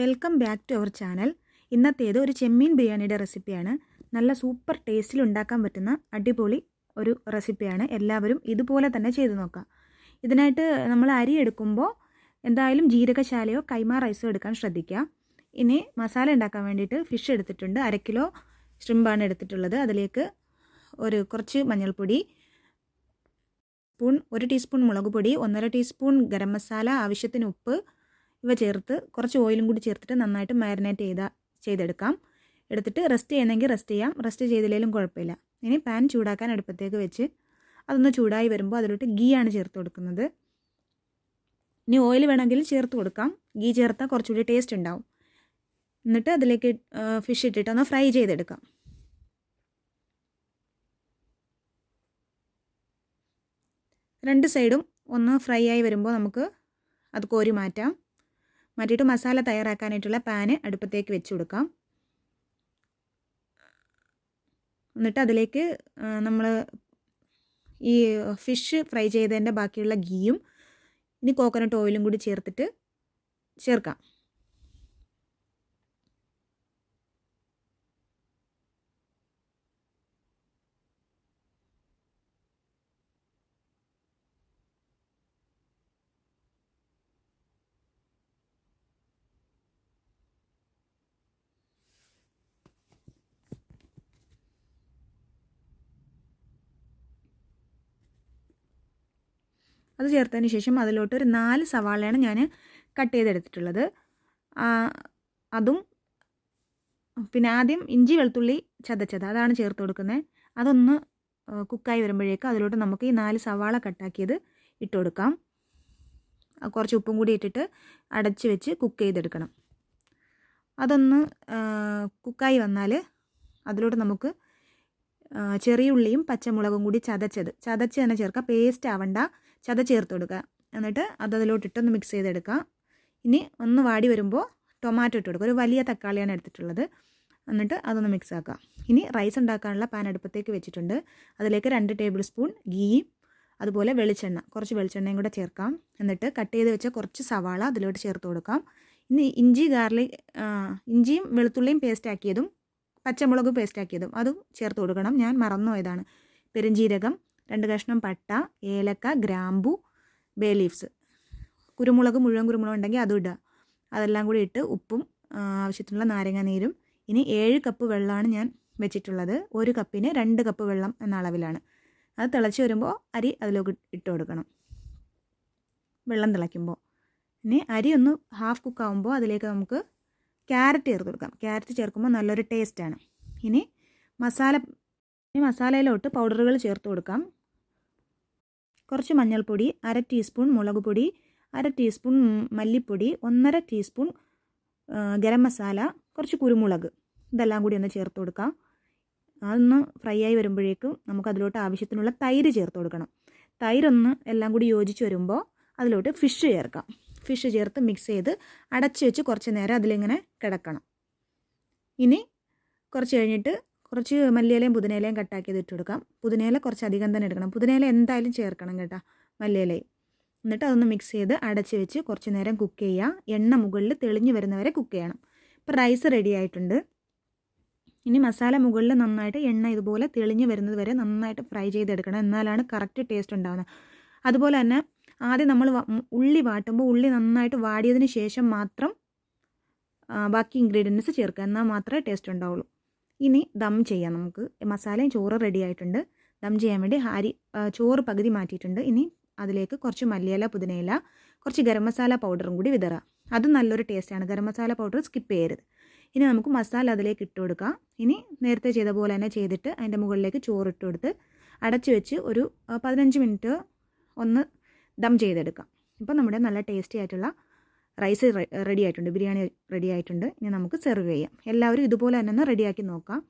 Welcome back to our channel ഇന്നത്തേത് ഒരു ചെമ്മീൻ ബിരിയാണിയുടെ റെസിപ്പിയാണ് നല്ല സൂപ്പർ ടേസ്റ്റിൽ ഉണ്ടാക്കാൻ പറ്റുന്ന അടിപൊളി ഒരു റെസിപ്പിയാണ് എല്ലാവരും ഇതുപോലെ തന്നെ ചെയ്തു നോക്കാം. ഇതിനായിട്ട് നമ്മൾ അരി എടുക്കുമ്പോൾ എന്തായാലും ജീരകശാലയോ കൈമ റൈസോ എടുക്കാൻ ശ്രദ്ധിക്കുക. ഇനി മസാല ഉണ്ടാക്കാൻ വേണ്ടിയിട്ട് ഫിഷ് എടുത്തിട്ടുണ്ട്. അര കിലോ എടുത്തിട്ടുള്ളത്. അതിലേക്ക് ഒരു കുറച്ച് മഞ്ഞൾപ്പൊടി സ്പൂൺ ഒരു ടീസ്പൂൺ മുളക് പൊടി ഒന്നര ടീസ്പൂൺ ഗരം മസാല ആവശ്യത്തിന് ഉപ്പ് ഇവ ചേർത്ത് കുറച്ച് ഓയിലും കൂടി ചേർത്തിട്ട് നന്നായിട്ട് മാരിനേറ്റ് ചെയ്ത ചെയ്തെടുക്കാം. എടുത്തിട്ട് റെസ്റ്റ് ചെയ്യണമെങ്കിൽ റെസ്റ്റ് ചെയ്യാം. റെസ്റ്റ് ചെയ്തില്ലെങ്കിലും കുഴപ്പമില്ല. ഇനി പാൻ ചൂടാക്കാൻ അടുപ്പത്തേക്ക് വെച്ച് അതൊന്ന് ചൂടായി വരുമ്പോൾ അതിലോട്ട് ഗീ ആണ് ചേർത്ത് കൊടുക്കുന്നത്. ഇനി ഓയിൽ വേണമെങ്കിൽ ചേർത്ത് കൊടുക്കാം. ഗീ ചേർത്താൽ കുറച്ചുകൂടി ടേസ്റ്റ് ഉണ്ടാവും. എന്നിട്ട് അതിലേക്ക് ഫിഷ് ഇട്ടിട്ട് ഒന്ന് ഫ്രൈ ചെയ്തെടുക്കാം. രണ്ട് സൈഡും ഒന്ന് ഫ്രൈ ആയി വരുമ്പോൾ നമുക്ക് അത് കോരി മാറ്റാം. മാറ്റിയിട്ട് മസാല തയ്യാറാക്കാനായിട്ടുള്ള പാന് അടുപ്പത്തേക്ക് വെച്ച് കൊടുക്കാം. എന്നിട്ട് അതിലേക്ക് നമ്മൾ ഈ ഫിഷ് ഫ്രൈ ചെയ്തതിന്റെ ബാക്കിയുള്ള ഗീയും ഇനി കോക്കനട്ട് ഓയിലും കൂടി ചേർത്തിട്ട് ചേർക്കാം. അത് ചേർത്തതിന് ശേഷം അതിലോട്ട് ഒരു നാല് സവാളയാണ് ഞാൻ കട്ട് ചെയ്തെടുത്തിട്ടുള്ളത്. അതും പിന്നെ ആദ്യം ഇഞ്ചി വെളുത്തുള്ളി ചതച്ചത് അതാണ് ചേർത്ത് കൊടുക്കുന്നത്. അതൊന്ന് കുക്കായി വരുമ്പോഴേക്കും അതിലോട്ട് നമുക്ക് ഈ നാല് സവാള കട്ടാക്കിയത് ഇട്ട് കൊടുക്കാം. കുറച്ച് ഉപ്പും കൂടി ഇട്ടിട്ട് അടച്ച് വെച്ച് കുക്ക് ചെയ്തെടുക്കണം. അതൊന്ന് കുക്കായി വന്നാൽ അതിലോട്ട് നമുക്ക് ചെറിയ ഉള്ളിയും പച്ചമുളകും കൂടി ചതച്ചത്. ചതച്ച് തന്നെ ചേർക്കുക. പേസ്റ്റ് ആവണ്ട. ചത ചേർത്ത് കൊടുക്കുക. എന്നിട്ട് അത് അതിലോട്ടിട്ടൊന്ന് മിക്സ് ചെയ്തെടുക്കുക. ഇനി ഒന്ന് വാടി വരുമ്പോൾ ടൊമാറ്റോ ഇട്ട് കൊടുക്കുക. ഒരു വലിയ തക്കാളിയാണ് എടുത്തിട്ടുള്ളത്. എന്നിട്ട് അതൊന്ന് മിക്സ് ആക്കുക. ഇനി റൈസ് ഉണ്ടാക്കാനുള്ള പാൻ അടുപ്പത്തേക്ക് വെച്ചിട്ടുണ്ട്. അതിലേക്ക് രണ്ട് ടേബിൾ സ്പൂൺ ഗീ അതുപോലെ വെളിച്ചെണ്ണ. കുറച്ച് വെളിച്ചെണ്ണയും കൂടെ ചേർക്കാം. എന്നിട്ട് കട്ട് ചെയ്ത് വെച്ച കുറച്ച് സവാള അതിലോട്ട് ചേർത്ത് കൊടുക്കാം. ഇനി ഇഞ്ചി ഗാർലിക് ഇഞ്ചിയും വെളുത്തുള്ളിയും പേസ്റ്റ് ആക്കിയതും പച്ചമുളക് പേസ്റ്റാക്കിയതും അതും ചേർത്ത് കൊടുക്കണം. ഞാൻ മറന്നുപോയതാണ് പെരുംജീരകം രണ്ട് കഷ്ണം പട്ട ഏലക്ക ഗ്രാമ്പു ബേ ലീവ്സ് കുരുമുളക് മുഴുവൻ കുരുമുളക് ഉണ്ടെങ്കിൽ അതും ഇടുക. അതെല്ലാം കൂടി ഇട്ട് ഉപ്പും ആവശ്യത്തിനുള്ള നാരങ്ങാനീരും ഇനി ഏഴ് കപ്പ് വെള്ളമാണ് ഞാൻ വെച്ചിട്ടുള്ളത്. ഒരു കപ്പിന് രണ്ട് കപ്പ് വെള്ളം എന്ന അളവിലാണ്. അത് തിളച്ച് വരുമ്പോൾ അരി അതിലേക്ക് ഇട്ട് കൊടുക്കണം. വെള്ളം തിളയ്ക്കുമ്പോൾ ഇനി അരി ഒന്ന് ഹാഫ് കുക്കാവുമ്പോൾ അതിലേക്ക് നമുക്ക് ക്യാരറ്റ് ചേർത്ത് കൊടുക്കാം. ക്യാരറ്റ് ചേർക്കുമ്പോൾ നല്ലൊരു ടേസ്റ്റാണ് ഇനി മസാല ഇനി മസാലയിലോട്ട് പൗഡറുകൾ ചേർത്ത് കൊടുക്കാം. കുറച്ച് മഞ്ഞൾപ്പൊടി അര ടീസ്പൂൺ മുളക് പൊടി അര ടീസ്പൂൺ മല്ലിപ്പൊടി ഒന്നര ടീസ്പൂൺ ഗരം മസാല കുറച്ച് കുരുമുളക്. ഇതെല്ലാം കൂടി ഒന്ന് ചേർത്ത് കൊടുക്കാം. അതൊന്ന് ഫ്രൈ ആയി വരുമ്പോഴേക്കും നമുക്ക് അതിലോട്ട് ആവശ്യത്തിനുള്ള തൈര് ചേർത്ത് കൊടുക്കണം. തൈരൊന്ന് എല്ലാം കൂടി യോജിച്ച് വരുമ്പോൾ അതിലോട്ട് ഫിഷ് ചേർക്കാം. ഫിഷ് ചേർത്ത് മിക്സ് ചെയ്ത് അടച്ച് വെച്ച് കുറച്ച് നേരം അതിലിങ്ങനെ കിടക്കണം. ഇനി കുറച്ച് കഴിഞ്ഞിട്ട് കുറച്ച് മല്ലിയിലയും പുതിനയിലയും കട്ടാക്കിയത് ഇട്ട് കൊടുക്കാം. പുതിനയില കുറച്ച് അധികം തന്നെ എടുക്കണം പുതിനയില എന്തായാലും ചേർക്കണം കേട്ടോ മല്ലിയിലയും. എന്നിട്ട് അതൊന്ന് മിക്സ് ചെയ്ത് അടച്ച് വെച്ച് കുറച്ച് നേരം കുക്ക് ചെയ്യുക എണ്ണ മുകളിൽ തെളിഞ്ഞ് വരുന്നവരെ കുക്ക് ചെയ്യണം. ഇപ്പോൾ റൈസ് റെഡി ആയിട്ടുണ്ട്. ഇനി മസാല മുകളിൽ നന്നായിട്ട് എണ്ണ ഇതുപോലെ തെളിഞ്ഞു വരുന്നത് വരെ നന്നായിട്ട് ഫ്രൈ ചെയ്തെടുക്കണം. എന്നാലാണ് കറക്റ്റ് ടേസ്റ്റ് ഉണ്ടാകുന്നത് അതുപോലെ തന്നെ ആദ്യം നമ്മൾ ഉള്ളി വാട്ടുമ്പോൾ ഉള്ളി നന്നായിട്ട് വാടിയതിന് ശേഷം മാത്രം ബാക്കി ഇൻഗ്രീഡിയൻസ് ചേർക്കുക. എന്നാൽ മാത്രമേ ടേസ്റ്റ് ഉണ്ടാവുള്ളൂ. ഇനി ദം ചെയ്യാം നമുക്ക്. മസാലയും ചോറ് റെഡി ആയിട്ടുണ്ട്. ദം ചെയ്യാൻ വേണ്ടി ഹാരി ചോറ് പകുതി മാറ്റിയിട്ടുണ്ട്. ഇനി അതിലേക്ക് കുറച്ച് മല്ലിയില പുതിനയില കുറച്ച് ഗരം മസാല പൗഡറും കൂടി വിതറാം അത് നല്ലൊരു ടേസ്റ്റാണ് ഗരം മസാല പൗഡർ സ്കിപ്പ് ചെയ്യരുത്. ഇനി നമുക്ക് മസാല അതിലേക്ക് ഇട്ട് കൊടുക്കാം. ഇനി നേരത്തെ ചെയ്ത പോലെ തന്നെ ചെയ്തിട്ട് അതിന്റെ മുകളിലേക്ക് ചോറ് ഇട്ട് കൊടുത്ത് അടച്ചു വെച്ച് ഒരു പതിനഞ്ച് മിനിറ്റ് ഒന്ന് ദം ചെയ്തെടുക്കാം. ഇപ്പോൾ നമ്മുടെ നല്ല ടേസ്റ്റി ആയിട്ടുള്ള റൈസ് റെഡി ആയിട്ടുണ്ട്. ബിരിയാണി റെഡി ആയിട്ടുണ്ട്. ഇനി നമുക്ക് സെർവ് ചെയ്യാം. എല്ലാവരും ഇതുപോലെ തന്നെ ഒന്ന് റെഡിയാക്കി നോക്കാം.